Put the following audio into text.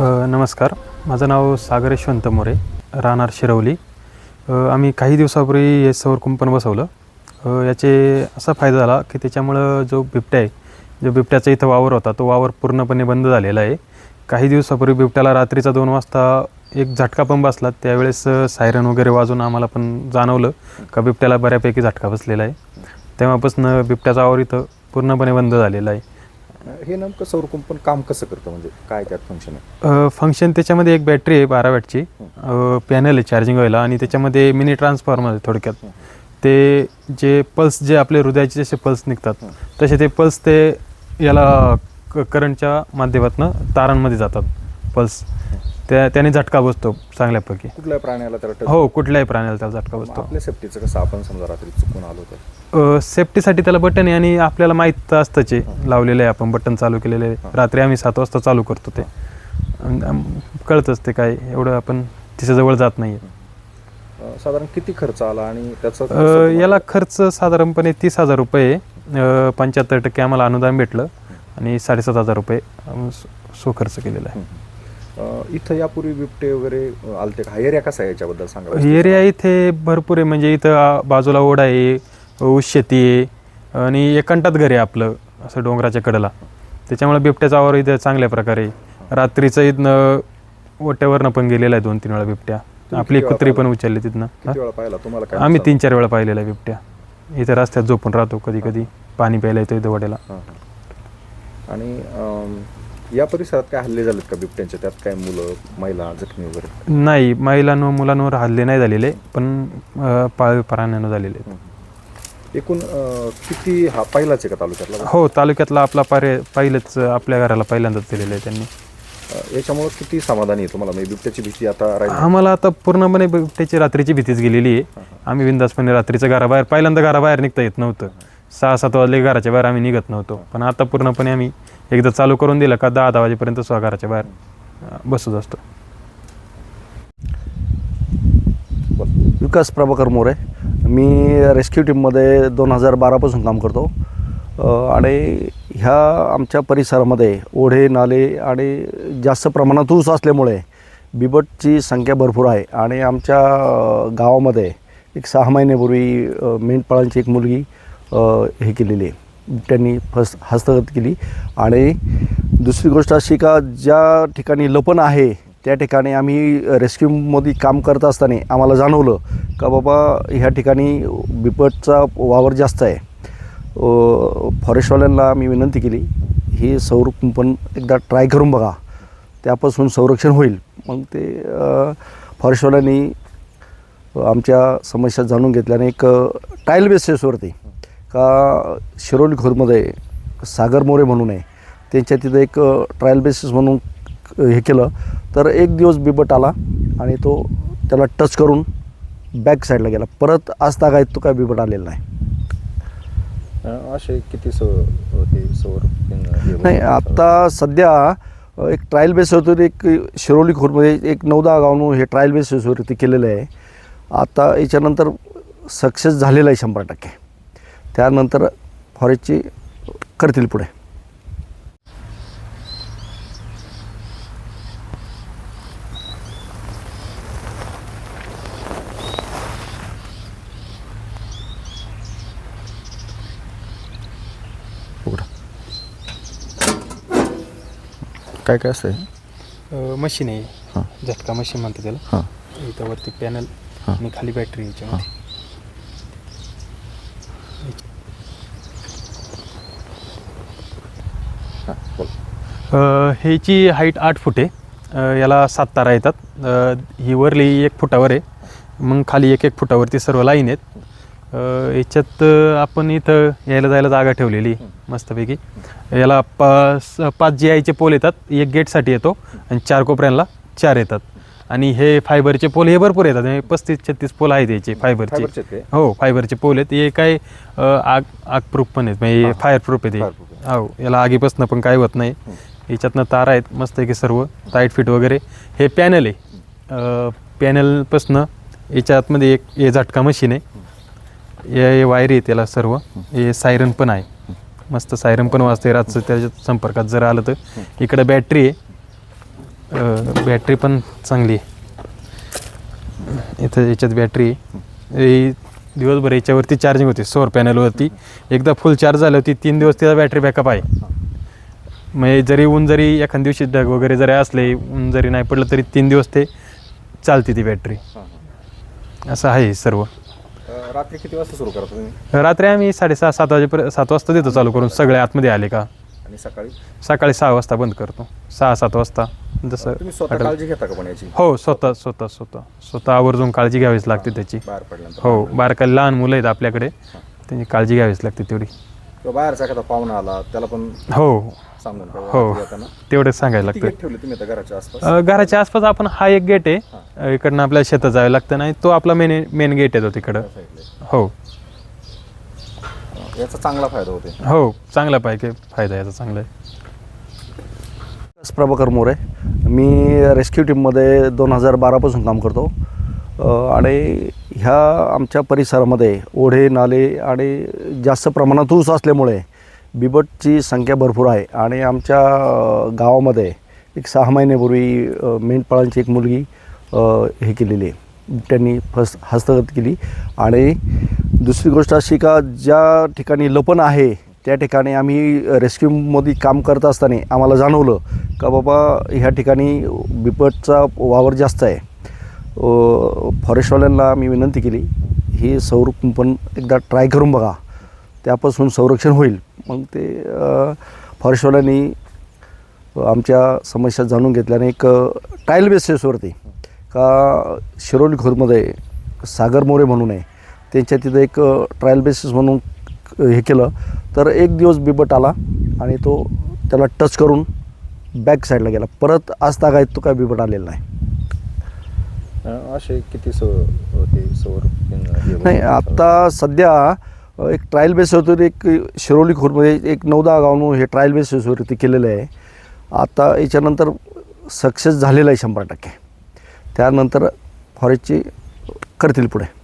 नमस्कार. माझं नाव सागर यशवंत मोरे राहणार शिरवली. आम्ही काही दिवसापूर्वी हे सौर कुंपण बसवलं. याचे असा फायदा झाला की त्याच्यामुळं जो बिबट्या आहे जो बिबट्याचा इथं वावर होता तो वावर पूर्णपणे बंद झालेला आहे. काही दिवसापूर्वी बिबट्याला रात्रीचा दोन वाजता एक झटका पण बसला. त्यावेळेस सायरन वगैरे वाजून आम्हाला पण जाणवलं का बिबट्याला बऱ्यापैकी झटका बसलेला आहे. तेव्हापासून बिबट्याचा वावर इथं पूर्णपणे बंद झालेला आहे. हे नेमकं सौर कुंपण काम कसं करतं? म्हणजे काय त्यात फंक्शन आहे? फंक्शन त्याच्यामध्ये एक बॅटरी आहे बारा वॅटची पॅनल आहे चार्जिंग व्हायला आणि त्याच्यामध्ये मिनी ट्रान्सफॉर्मर आहे थोडक्यात. ते जे पल्स जे आपले हृदयाचे जसे पल्स निघतात तसे ते पल्स ते याला करंटच्या माध्यमातून तारांमध्ये जातात पल्स त्या त्याने झटका बसतो चांगल्यापैकी. कुठल्या प्राण्याला त्याला हो कुठल्याही प्राण्याला त्याला झटका बसतो. आपल्या सेफ्टीचं कसं आपण समजा रात्री चुकून आलो तर? सेफ्टीसाठी त्याला बटन आहे आणि आपल्याला माहीत असतंच आहे. लावलेलं आहे आपण बटन चालू केलेलं आहे. रात्री आम्ही सात वाजता चालू करतो ते. अन- अम, कळतंच ते काय एवढं आपण तिच्याजवळ जात नाही अं, साधारण किती खर्च आला आणि त्याचं कसं अ, तुम्हाला- याला खर्च साधारणपणे तीस हजार रुपये पंच्याहत्तर टक्के आम्हाला अनुदान भेटलं आणि साडेसात हजार रुपये अम, सो- सो खर्च केलेला आहे. इथं यापूर्वी बिबटे वगैरे आलते का हा एरिया कसा आहे याच्याबद्दल सांगा एरिया इथे भरपूर आहे म्हणजे इथं बाजूला ओढा आहे ऊस शेती आहे आणि एकांतात घर आहे आपलं असं डोंगराच्या कडेला त्याच्यामुळे बिबट्याचा आवार इथे चांगल्या प्रकारे आहे. रात्रीचं इथनं ओट्यावरनं पण गेलेला आहे दोन तीन वेळा बिबट्या आपली किती कुत्री पण? उचलली तिथनं हा? किती वेळा पाहिला तुम्हाला काय आम्ही? तीन चार वेळा पाहिलेला आहे बिबट्या इथं रस्त्यात झोपून राहतो कधी कधी पाणी प्यायला येतो इथं वड्याला हां, हां. आणि या परिसरात काय हल्ले झालेत का बिबट्यांचे? त्यात काय मुलं महिला जखमी वगैरे? नाही महिलांवर मुलांवर हल्ले नाही झालेले पण अं, पाळीव प्राण्यांवर झालेले आहेत. एकूण अं, किती हा पहिलाच आहे का तालुक्यातला? हो तालुक्यातला आपला पारे पहिलेच आपल्या घराला पहिल्यांदाच दिलेलं आहे त्यांनी. अं, याच्यामुळं किती समाधानी आहे तुम्हाला? म्हणजे बिबट्याची भीती आता राहील. आम्हाला आता पूर्णपणे बिबट्याची रात्रीची भीतीच गेलेली आहे. आम्ही बिंदासपणे रात्रीचं घराबाहेर पहिल्यांदा घराबाहेर निघता येत नव्हतं. सहा सात वाजले घराच्या बाहेर आम्ही निघत नव्हतो. पण आता पूर्णपणे आम्ही एकदा चालू करून दिलं का दहा दहा वाजेपर्यंत स्वघराच्या बाहेर. अं, बसत असतो. विकास प्रभाकर मोरे. मी रेस्क्यू टीममध्ये दोन हजार बारापासून काम करतो. आणि ह्या आमच्या परिसरामध्ये ओढे नाले आणि जास्त प्रमाणात ऊस असल्यामुळे बिबटची संख्या भरपूर आहे. आणि आमच्या गावामध्ये एक सहा महिन्यापूर्वी मेंढपाळांची एक मुलगी हे केलेली आहे. त्यांनी फस हस्तगत केली. आणि दुसरी गोष्ट अशी का ज्या ठिकाणी लपण आहे त्या ठिकाणी आम्ही रेस्क्यूमध्ये काम करत असताना आम्हाला जाणवलं का बाबा ह्या ठिकाणी बिपटचा वावर जास्त आहे. फॉरेस्टवाल्यांना मी विनंती केली हे सौर कुंपण एकदा ट्राय करून बघा. त्यापासून संरक्षण होईल. मग ते फॉरेस्टवाल्यांनी आमच्या समस्या जाणून घेतल्याने एक टाईल बेसिसवरती का शिरोली खोरमध्ये सागर मोरे म्हणून आहे त्यांच्या तिथं एक ट्रायल बेसिस म्हणून हे केलं. तर एक दिवस बिबट आला आणि तो त्याला टच करून बॅक साईडला गेला. परत आज तागायत तो काय बिबट आलेला नाही. असे किती सौ हे सौर? नाही आता सध्या एक ट्रायल बेसिसवर एक शिरोली खोरमध्ये एक नौदा गावून हे ट्रायल बेसिसवरती केलेलं आहे. आता याच्यानंतर सक्सेस झालेलं आहे शंभर टक्के. त्यानंतर फॉरेस्टची करतील पुढे. काय काय असतंय? मशीन आहे. झटका मशीन म्हणते त्याला. हां. इथं वरती पॅनल. आणि खाली बॅटरी याच्यामध्ये हां बोल अ, ह्याची हाईट आठ फूट आहे. याला सात तारा येतात. ही वरली एक फुटावर आहे. मग खाली एक एक फुटावरती सर्व लाईन आहेत. याच्यात आपण इथं यायला जायला जागा ठेवलेली मस्तपैकी. याला पाच पाच जी आयचे पोल येतात. एक गेटसाठी येतो आणि चार कोपऱ्यांना चार येतात. आणि हे फायबरचे पोल हे भरपूर येतात. पस्तीस छत्तीस पोल आहेत याचे फायबरचे आहेत? हो फायबरचे पोल आहेत. हे काय आग आग प्रूफ पण आहेत. म्हणजे फायर प्रूफ आहे Fireproof ते हो याला आगीपासून पण काय होत नाही. याच्यातनं तारा आहेत मस्त आहे की सर्व टाईट फिट वगैरे. हे पॅनल आहे. पॅनलपासनं याच्या आतमध्ये एक हे झटका मशीन आहे. हे हे वायरी आहे त्याला सर्व. हे सायरन पण आहे. मस्त सायरन पण वाजते रातचं त्याच्या संपर्कात जर आलं तर. इकडं बॅटरी आहे. बॅटरी पण चांगली आहे. इथं याच्यात बॅटरी आहे. दिवसभर याच्यावरती चार्जिंग होते सोलर पॅनलवरती एकदा फुल चार्ज झाली होती तीन दिवस तिचा बॅटरी बॅकअप आहे. म्हणजे जरी ऊन जरी एखाद्या दिवशी ढग वगैरे जरी असले ऊन जरी नाही पडलं तरी तीन दिवस ते चालते ती बॅटरी असं आहे सर्व. अं, रात्री किती वाजता सुरू करता तुम्ही? रात्री आम्ही साडेसहा सात वाजेपर्यंत सात वाजता देतो चालू करून सगळे आतमध्ये आले का? आणि सकाळी? सकाळी सहा वाजता बंद करतो. सहा सात वाजता. जसं तुम्ही स्वतः वाटेल. काळजी घेता का पण याची? हो स्वतः स्वतः स्वतः. स्वतः आवर्जून काळजी घ्यावीच लागते त्याची. बाहेर पडल्यानंतर. हो बारका लहान मुलं आहेत आपल्याकडे. त्यांची काळजी घ्यावीच लागते तेवढी. किंवा बाहेरचा एखादा पाहुणा आला त्याला पण हो. सांगून हो. तेवढंच सांगायला लागतं गेट ठेवले तुम्ही आता घराच्या आसपास? अ, घराच्या आसपास आपण हा एक गेट आहे. इकडनं आपल्याला शेतात जावं लागतं नाही. तो आपला मेन मेन गेट येतो तिकडं. त्या. हो. याचा चांगला फायदा होते हो चांगला पाहिजे फायदा याचा चांगला आहे. विकास प्रभाकर मोरे. मी रेस्क्यू टीममध्ये दोन हजार बारापासून काम करतो. अ, आणि ह्या आमच्या परिसरामध्ये ओढे नाले आणि जास्त प्रमाणात ऊस असल्यामुळे बिबटची संख्या भरपूर आहे. आणि आमच्या गावामध्ये एक सहा महिन्यापूर्वी मेंढपाळांची एक मुलगी हे केलेली आहे. त्यांनी फस हस्तगत केली. आणि दुसरी गोष्ट अशी का ज्या ठिकाणी लपण आहे त्या ठिकाणी आम्ही रेस्क्यूमध्ये काम करत असताना आम्हाला जाणवलं का बाबा ह्या ठिकाणी बिबटचा वावर जास्त आहे. फॉरेस्टवाल्यांना मी विनंती केली ही सौर कुंपण एकदा ट्राय करून बघा. त्यापासून संरक्षण होईल. मग ते फॉरेस्टवाल्यांनी आमच्या समस्या जाणून घेतल्याने एक ट्रायल बेसिसवरती का शिरोली खोदमध्ये सागर मोरे म्हणून आहे त्यांच्या तिथं एक ट्रायल बेसिस म्हणून हे केलं. तर एक दिवस बिबट आला आणि तो त्याला टच करून बॅक साईडला गेला. परत आज तागायत तो काय बिबट आलेला नाही. असे किती सौ होते नाही आता सध्या एक ट्रायल बेसिसवर एक शिरोली खोरमध्ये म्हणजे एक दहा गावून हे ट्रायल बेसवरती केलेलं आहे. आता याच्यानंतर सक्सेस झालेला आहे शंभर टक्के. त्यानंतर फॉरेस्टची करतील पुढे.